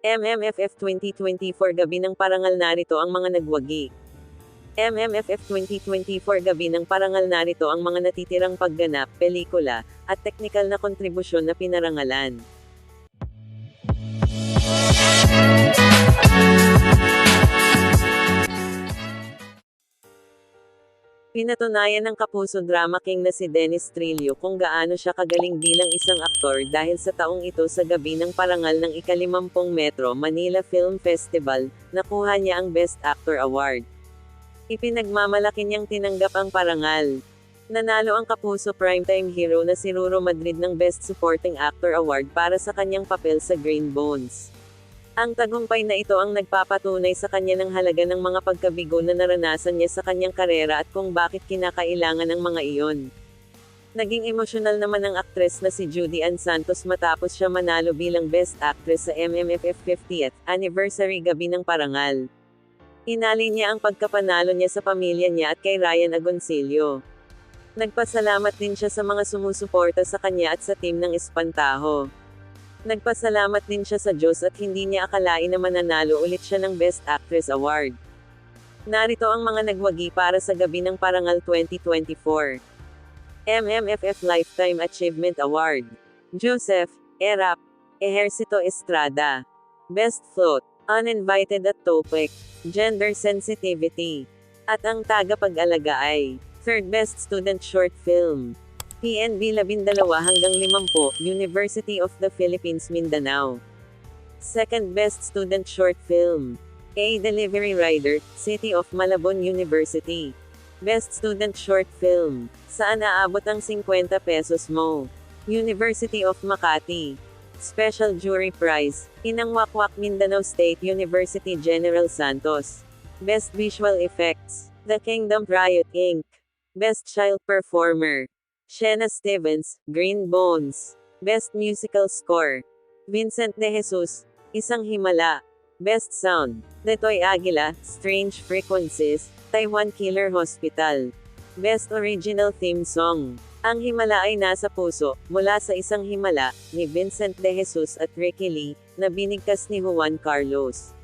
MMFF 2024 Gabi ng Parangal narito ang mga nagwagi. MMFF 2024 Gabi ng Parangal narito ang mga natitirang pagganap, pelikula, at teknikal na kontribusyon na pinarangalan. Pinatunayan ng kapuso drama king na si Dennis Trillo kung gaano siya kagaling bilang isang aktor dahil sa taong ito sa gabi ng parangal ng ikalimampung Metro Manila Film Festival, nakuha niya ang Best Actor Award. Ipinagmamalaki niyang tinanggap ang parangal. Nanalo ang kapuso primetime hero na si Ruro Madrid ng Best Supporting Actor Award para sa kanyang papel sa Green Bones. Ang tagumpay na ito ang nagpapatunay sa kanya ng halaga ng mga pagkabigo na naranasan niya sa kanyang karera at kung bakit kinakailangan ng mga iyon. Naging emosyonal naman ang aktres na si Judy Ann Santos matapos siya manalo bilang Best Actress sa MMFF 50th Anniversary Gabi ng Parangal. Inali niya ang pagkapanalo niya sa pamilya niya at kay Ryan Agoncillo. Nagpasalamat din siya sa mga sumusuporta sa kanya at sa team ng Espantaho. Nagpasalamat din siya sa Diyos at hindi niya akalain na mananalo ulit siya ng Best Actress Award. Narito ang mga nagwagi para sa Gabi ng Parangal 2024. MMFF Lifetime Achievement Award. Joseph, Erap, Ejercito Estrada. Best Float, Uninvited at Topic, Gender Sensitivity. At ang tagapag-alaga ay, Third Best Student Short Film. PNB 12 hanggang 50, University of the Philippines Mindanao. Second Best Student Short Film. A Delivery Rider, City of Malabon University. Best Student Short Film. Saan aabot ang 50 pesos mo? University of Makati. Special Jury Prize. Inang Wakwak Mindanao State University General Santos. Best Visual Effects. The Kingdom Riot Inc. Best Child Performer. Shena Stevens, Green Bones. Best Musical Score. Vincent De Jesus, Isang Himala. Best Sound. Detoy Aguila, Strange Frequencies, Taiwan Killer Hospital. Best Original Theme Song. Ang Himala ay nasa puso, mula sa isang himala, ni Vincent De Jesus at Ricky Lee, na binigkas ni Juan Carlos.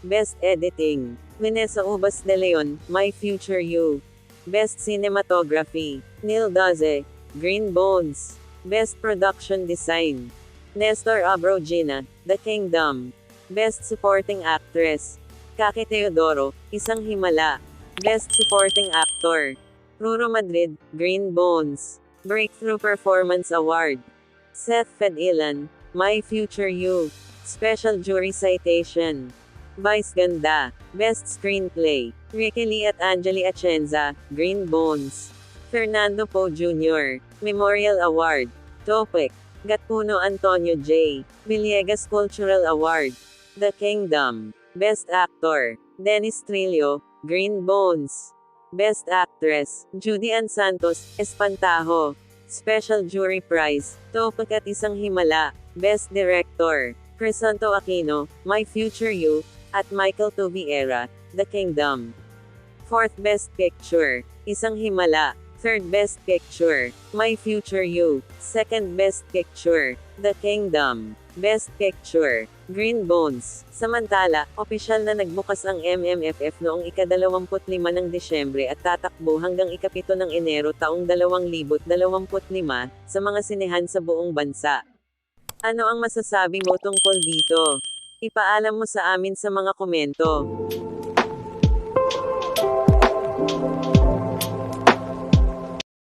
Best Editing. Vanessa Ubas de Leon, My Future You. Best Cinematography. Neil Daze. Green Bones. Best Production Design. Nestor Abrogina, The Kingdom. Best Supporting Actress. Kaki Teodoro, Isang Himala. Best Supporting Actor. Ruro Madrid, Green Bones. Breakthrough Performance Award. Seth Fedilan, My Future You. Special Jury Citation. Vice Ganda. Best Screenplay. Ricky Lee at Angeli Atienza, Green Bones. Fernando Po Jr. Memorial Award. Topic. Gatpuno Antonio J. Villegas Cultural Award. The Kingdom. Best Actor. Dennis Trillo, Green Bones. Best Actress, Judy Ann Santos, Espantajo. Special Jury Prize, Topic at Isang Himala. Best Director, Crisanto Aquino, My Future You, at Michael Tobiera, The Kingdom. Fourth Best Picture, Isang Himala. Third Best Picture, My Future You. Second Best Picture, The Kingdom. Best Picture, Green Bones. Samantala, opisyal na nagbukas ang MMFF noong ika-25 ng Desyembre at tatakbo hanggang ikapito ng Enero taong 2025 sa mga sinehan sa buong bansa. Ano ang masasabi mo tungkol dito? Ipaalam mo sa amin sa mga komento.